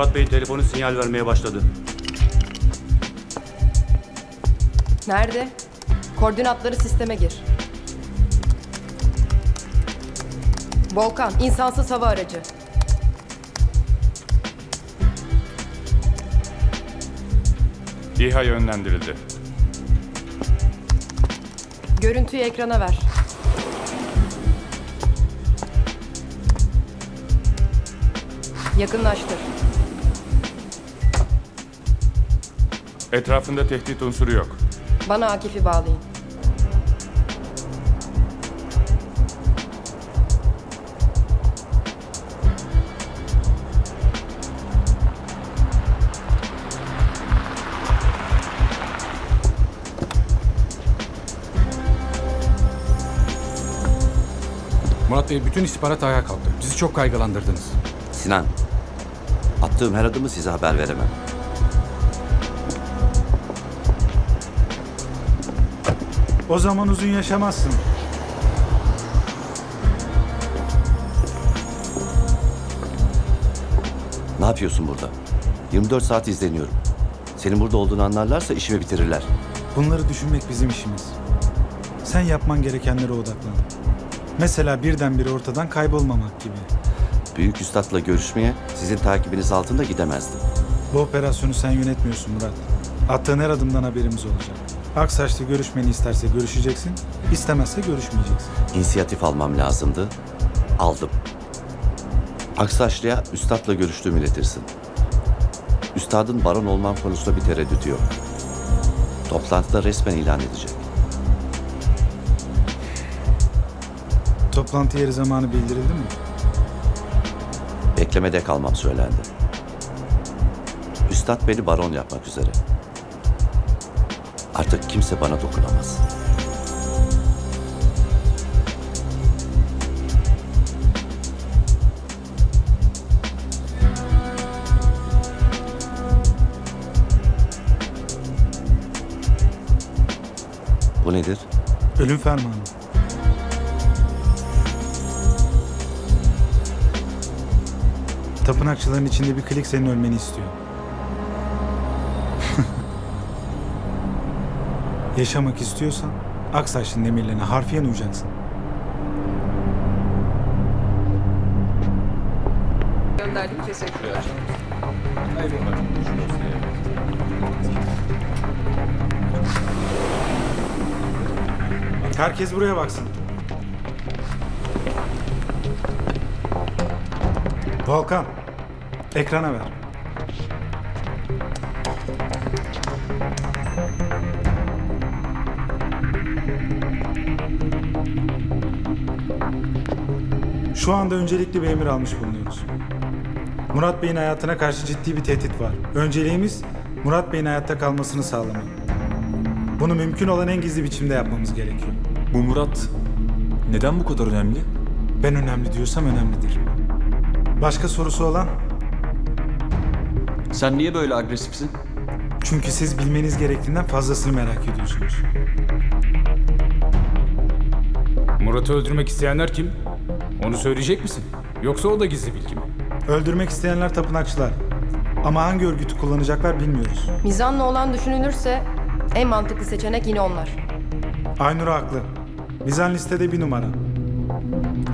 Murat Bey'in telefonu sinyal vermeye başladı. Nerede? Koordinatları sisteme gir. Volkan, insansız hava aracı. İHA yönlendirildi. Görüntüyü ekrana ver. Yakınlaştır. Etrafında tehdit unsuru yok. Bana Akif'i bağlayın. Murat Bey bütün istihbarat ayağa kalktı. Bizi çok kaygılandırdınız. Sinan, attığım her adımı size haber veremem. O zaman uzun yaşamazsın. Ne yapıyorsun burada? 24 saat izleniyorum. Senin burada olduğunu anlarlarsa işimi bitirirler. Bunları düşünmek bizim işimiz. Sen yapman gerekenlere odaklan. Mesela birdenbire ortadan kaybolmamak gibi. Büyük üstadla görüşmeye sizin takibiniz altında gidemezdim. Bu operasyonu sen yönetmiyorsun Murat. Attığın her adımdan haberimiz olacak. Aksaç'ta görüşmeni isterse görüşeceksin, istemezse görüşmeyeceksin. İnisiyatif almam lazımdı. Aldım. Aksaçlı'ya üstadla görüştüğümü iletirsin. Üstadın baron olmam konusunda bir tereddütü yok. Toplantıda resmen ilan edecek. Toplantı yeri zamanı bildirildi mi? Beklemede kalmam söylendi. Üstad beni baron yapmak üzere. Artık kimse bana dokunamaz. Bu nedir? Ölüm fermanı. Tapınakçıların içinde bir klik senin ölmeni istiyor. Yaşamak istiyorsan Aksaçlı'nın emirlerine harfiyen uyacaksın. Gönderdik, teşekkürler. Herkes buraya baksın. Volkan, ekrana ver. Şu anda öncelikli bir emir almış bulunuyoruz. Murat Bey'in hayatına karşı ciddi bir tehdit var. Önceliğimiz Murat Bey'in hayatta kalmasını sağlamak. Bunu mümkün olan en gizli biçimde yapmamız gerekiyor. Bu Murat neden bu kadar önemli? Ben önemli diyorsam önemlidir. Başka sorusu olan? Sen niye böyle agresifsin? Çünkü siz bilmeniz gerektiğinden fazlasını merak ediyorsunuz. Murat'ı öldürmek isteyenler kim? Onu söyleyecek misin? Yoksa o da gizli bilgi mi? Öldürmek isteyenler tapınakçılar. Ama hangi örgütü kullanacaklar bilmiyoruz. Mizanla olan düşünülürse en mantıklı seçenek yine onlar. Aynur haklı. Mizan listede bir numara.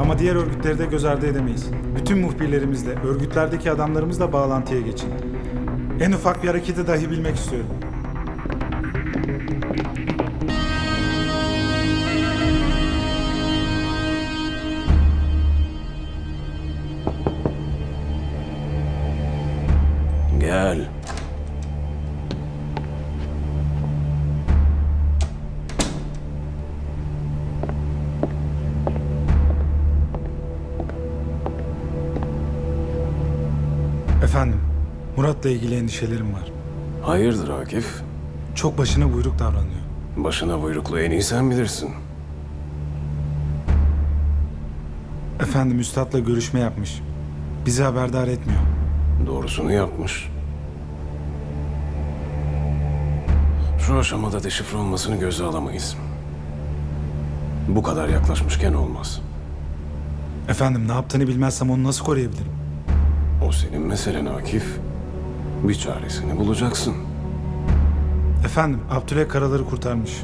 Ama diğer örgütleri de göz ardı edemeyiz. Bütün muhbirlerimizle, örgütlerdeki adamlarımızla bağlantıya geçin. En ufak bir hareketi dahi bilmek istiyorum. Gel. Efendim, Murat'la ilgili endişelerim var. Hayırdır Akif? Çok başına buyruk davranıyor. Başına buyruklu en iyi sen bilirsin. Efendim, üstadla görüşme yapmış. Bizi haberdar etmiyor. Doğrusunu yapmış. Şu aşamada deşifre olmasını göze alamayız. Bu kadar yaklaşmışken olmaz. Efendim, ne yaptığını bilmezsem onu nasıl koruyabilirim? O senin meselen Akif. Bir çaresini bulacaksın. Efendim, Abdüley Karalar'ı kurtarmış.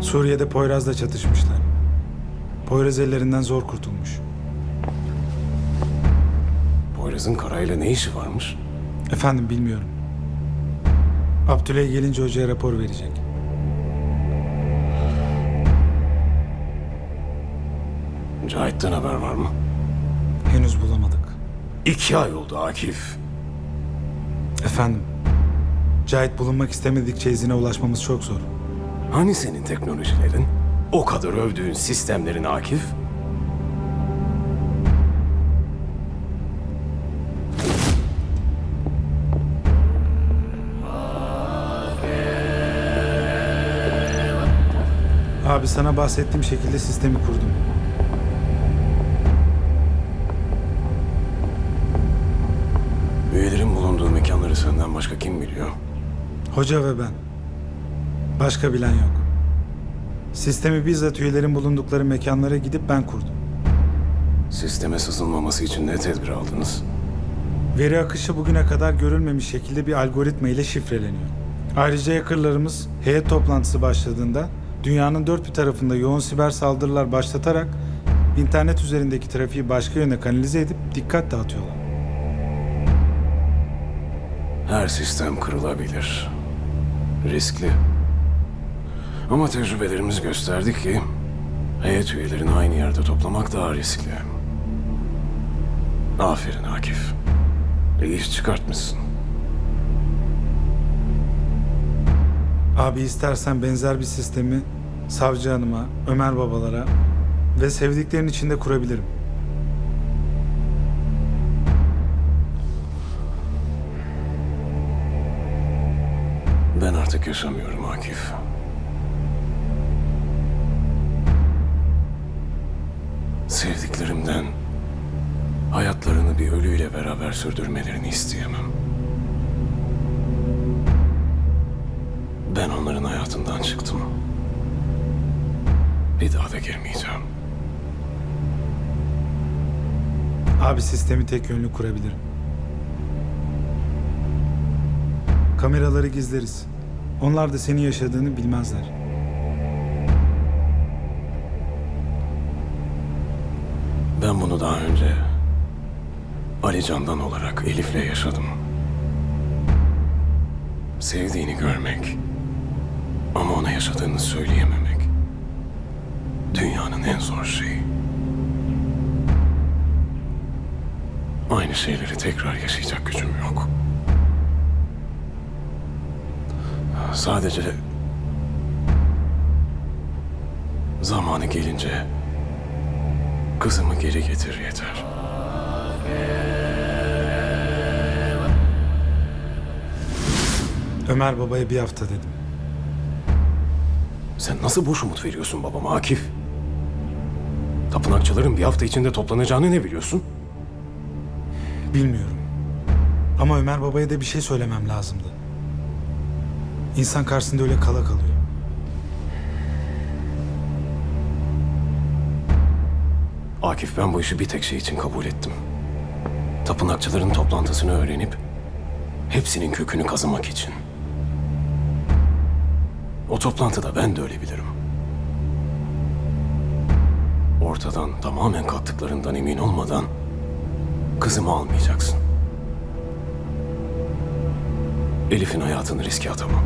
Suriye'de Poyraz'la çatışmışlar. Poyraz ellerinden zor kurtulmuş. Poyraz'ın Kara'yla ne işi varmış? Efendim bilmiyorum. Abdüley gelince hocaya rapor verecek. Cahit'ten haber var mı? Henüz bulamadık. İki ay oldu Akif. Efendim, Cahit bulunmak istemedikçe izine ulaşmamız çok zor. Hani senin teknolojilerin? O kadar övdüğün sistemlerin Akif? Abi sana bahsettiğim şekilde sistemi kurdum. Üyelerin bulunduğu mekanları senden başka kim biliyor? Hoca ve ben. Başka bilen yok. Sistemi bizzat üyelerin bulundukları mekanlara gidip ben kurdum. Sisteme sızılmaması için ne tedbir aldınız? Veri akışı bugüne kadar görülmemiş şekilde bir algoritma ile şifreleniyor. Ayrıca hackerlarımız heyet toplantısı başladığında dünyanın dört bir tarafında yoğun siber saldırılar başlatarak internet üzerindeki trafiği başka yöne kanalize edip dikkat dağıtıyorlar. Her sistem kırılabilir. Riskli. Ama tecrübelerimiz gösterdi ki heyet üyelerini aynı yerde toplamak daha riskli. Aferin Akif. İyi iş çıkartmışsın. Abi istersen benzer bir sistemi savcı hanıma, Ömer babalara ve sevdiklerin içinde kurabilirim. Ben artık yaşamıyorum Akif. Sevdiklerimden hayatlarını bir ölüyle beraber sürdürmelerini isteyemem. Ben onların hayatından çıktım. Bir daha da girmeyeceğim. Abi sistemi tek yönlü kurabilirim. Kameraları gizleriz. Onlar da senin yaşadığını bilmezler. Ben bunu daha önce Ali Candan olarak Elif'le yaşadım. Sevdiğini görmek ama ona yaşadığını söyleyememek dünyanın en zor şeyi. Aynı şeyleri tekrar yaşayacak gücüm yok. Sadece zamanı gelince Kızımı geri getir yeter. Ömer babaya bir hafta dedim. Sen nasıl boş umut veriyorsun babama Akif? Tapınakçıların bir hafta içinde toplanacağını ne biliyorsun? Bilmiyorum. Ama Ömer babaya da bir şey söylemem lazımdı. İnsan karşısında öyle kala kalıyor. Akif ben bu işi bir tek şey için kabul ettim. Tapınakçıların toplantısını öğrenip hepsinin kökünü kazımak için. O toplantıda ben de ölebilirim. Ortadan tamamen kalktıklarından emin olmadan kızımı almayacaksın. Elif'in hayatını riske atamam.